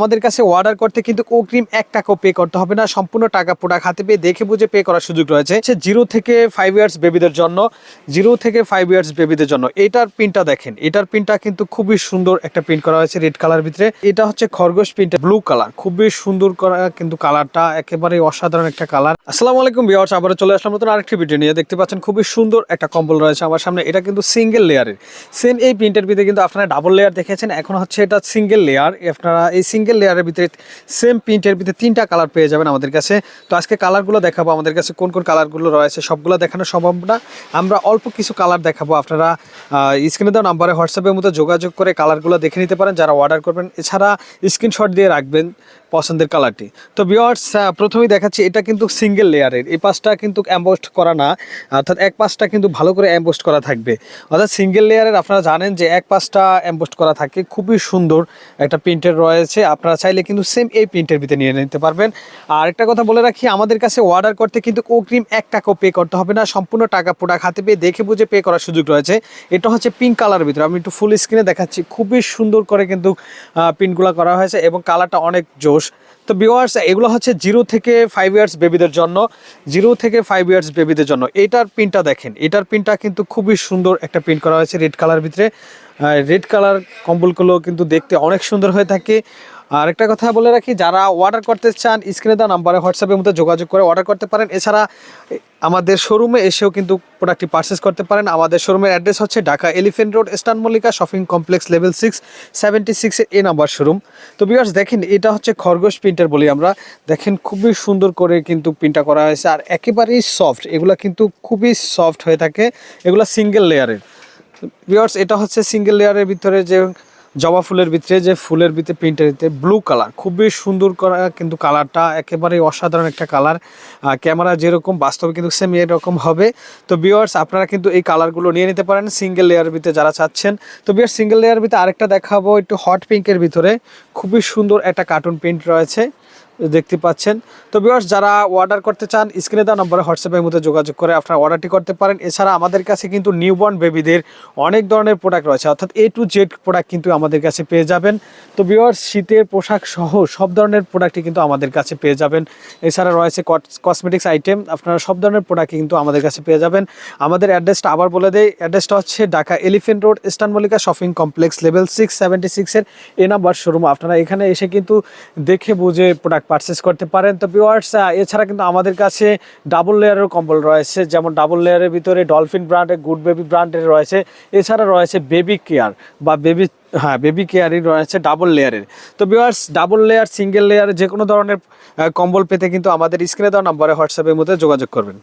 আমাদের কাছে অর্ডার করতে কিন্তু অগ্রিম এক টাকাও পে করতে হবে না। সম্পূর্ণ টাকা প্রোডাক্ট হাতে পেয়ে দেখে বুঝে পে করার সুযোগ রয়েছে। জিরো থেকে ফাইভ ইয়ার্স বেবিদের জন্য জিরো থেকে ফাইভ ইয়ার্স বেবিদের জন্য। এটার প্রিন্টটা দেখেন। এটার প্রিন্টটা কিন্তু খুবই সুন্দর একটা প্রিন্ট করা হয়েছে রেড কালার ভিতরে। এটা হচ্ছে খরগোশ প্রিন্ট ব্লু কালার খুবই সুন্দর করা কিন্তু কালারটা একেবারে অসাধারণ একটা কালার আসসালামু আলাইকুম বিয়ার্স আবার চলে আসলাম নতুন আরেকটি ভিডিও নিয়ে। দেখতে পাচ্ছেন খুবই সুন্দর একটা কম্বল রয়েছে আমার সামনে। এটা কিন্তু সিঙ্গেল লেয়ারের সেম এই প্রিন্টের ভিতরে কিন্তু আপনারা ডাবল লেয়ার দেখেছেন। এখন হচ্ছে এটা সিঙ্গেল লেয়ার আপনারা এই সিঙ্গেল লেয়ারের ভিতরে সেম প্রিন্টের ভিতরে তিনটা কালার পেয়ে যাবেন আমাদের কাছে। তো আজকে কালারগুলো দেখাবো, আমাদের কাছে কোন কোন কালারগুলো রয়েছে, সবগুলো দেখানো সম্ভব না। আমরা অল্প কিছু কালার দেখাবো, আপনারা স্ক্রিনে দেওয়া নাম্বারে হোয়াটসঅ্যাপের মধ্যে যোগাযোগ করে কালারগুলো দেখে নিতে পারেন, যারা অর্ডার করবেন। এছাড়া স্ক্রিনশট দিয়ে রাখবেন পছন্দের কালারটি তো বিয়ার্স প্রথমেই দেখাচ্ছি, এটা কিন্তু সিঙ্গেল লেয়ারের। এই পাশটা কিন্তু অ্যাম্বোস্ট করা না, অর্থাৎ এক পাশটা কিন্তু ভালো করে অ্যাম্বোস্ট করা থাকবে। অর্থাৎ সিঙ্গেল লেয়ারের, আপনারা জানেন যে এক পাশটা অ্যাম্বোস্ট করা থাকে, খুবই সুন্দর একটা প্রিন্টের রয়েছে। আপনারা চাইলে কিন্তু সেম এই প্রিন্টের ভিতরে নিয়ে নিতে পারবেন। আর একটা কথা বলে রাখি, আমাদের কাছে অর্ডার করতে কিন্তু অগ্রিম এক টাকাও পে করতে হবে না, সম্পূর্ণ টাকা প্রোডাক্ট হাতে পেয়ে দেখে বুঝে পে করার সুযোগ রয়েছে। এটা হচ্ছে পিঙ্ক কালারের ভিতরে, আমি একটু ফুল স্ক্রিনে দেখাচ্ছি, খুবই সুন্দর করে কিন্তু প্রিন্টগুলো করা হয়েছে এবং কালারটা অনেক জোশ। তো বিওয়ার্স এগুলো হচ্ছে জিরো থেকে ফাইভ ইয়ার্স বেবিদের জন্য জিরো থেকে ফাইভ ইয়ার্স বেবিদের জন্য। এটার প্রিন্টটা দেখেন, এটার প্রিন্টটা কিন্তু খুবই সুন্দর একটা প্রিন্ট করা হয়েছে রেড কালার ভিতরে। রেড কালার কম্বলগুলো কিন্তু দেখতে অনেক সুন্দর হয়ে থাকে। আর একটা কথা বলে রাখি, যারা অর্ডার করতে চান স্ক্রিনে দেওয়া নাম্বারে হোয়াটসঅ্যাপের মধ্যে যোগাযোগ করে অর্ডার করতে পারেন। এছাড়া, আমাদের শোরুমে এসেও কিন্তু প্রোডাক্টটি পারচেস করতে পারেন। আমাদের শোরুমের অ্যাড্রেস হচ্ছে Dhaka Elephant Road Eastern Mallika Shopping Complex level six seventy সিক্সের এ নাম্বার শোরুম তো বিয়ার্স দেখেন, এটা হচ্ছে খরগোশ প্রিন্টার বলি আমরা। দেখেন, খুবই সুন্দর করে কিন্তু প্রিন্টটা করা হয়েছে। আর একেবারেই সফট এগুলো কিন্তু খুবই সফট হয়ে থাকে। এগুলো সিঙ্গেল লেয়ারের বিয়ার্স এটা হচ্ছে সিঙ্গেল লেয়ারের ভিতরে যে জবা ফুলের ভিতরে, যে ফুলের ভিতরে প্রিন্টের ভিতরে ব্লু কালার খুবই সুন্দর করা কিন্তু কালারটা একেবারে অসাধারণ একটা কালার ক্যামেরা যেরকম, বাস্তবে কিন্তু সেম এরকম হবে। তো বিয়ার্স আপনারা কিন্তু এই কালারগুলো নিয়ে নিতে পারেন সিঙ্গেল লেয়ারের ভিতরে যারা চাচ্ছেন। তো বিয়ার্স সিঙ্গেল লেয়ারের ভিতরে আরেকটা দেখাবো একটু হট পিঙ্কের ভিতরে। খুবই সুন্দর একটা কার্টুন প্রিন্ট রয়েছে। দেখতে পাচ্ছেন। তো বিয়ার্স যারা অর্ডার করতে চান স্ক্রিনে দেওয়া নম্বরে হোয়াটসঅ্যাপের মধ্যে যোগাযোগ করে আপনারা অর্ডারটি করতে পারেন। এছাড়া আমাদের কাছে কিন্তু নিউবর্ন বেবিদের অনেক ধরনের প্রোডাক্ট রয়েছে, অর্থাৎ এ টু জেড প্রোডাক্ট কিন্তু আমাদের কাছে পেয়ে যাবেন। তো বিয়ার্স শীতের পোশাক সহ সব ধরনের প্রোডাক্টই কিন্তু আমাদের কাছে পেয়ে যাবেন। এছাড়া রয়েছে কসমেটিক্স আইটেম আপনারা সব ধরনের প্রোডাক্টই কিন্তু আমাদের কাছে পেয়ে যাবেন। আমাদের অ্যাড্রেসটা আবার বলে দেয় অ্যাড্রেসটা হচ্ছে Dhaka Elephant Road Eastern Mallika Shopping Complex level six seventy সিক্সের এ নাম্বার শোরুম আপনারা এখানে এসে কিন্তু দেখে বুঝে প্রোডাক্ট পারচেস করতে পারেন। তো পিওয়ার্স এছাড়া কিন্তু আমাদের কাছে ডাবল লেয়ারের কম্বল রয়েছে। যেমন ডাবল লেয়ারের ভিতরে ডলফিন ব্র্যান্ডের গুড বেবি ব্র্যান্ডের রয়েছে। এছাড়া রয়েছে বেবি কেয়ার বা বেবি হ্যাঁ বেবি কেয়ারই রয়েছে ডাবল লেয়ারের তো বিওয়ার্স ডাবল লেয়ার সিঙ্গেল লেয়ার যে কোনো ধরনের কম্বল পেতে কিন্তু আমাদের স্ক্রিনে দেওয়া নাম্বারে হোয়াটসঅ্যাপের মধ্যে যোগাযোগ করবেন।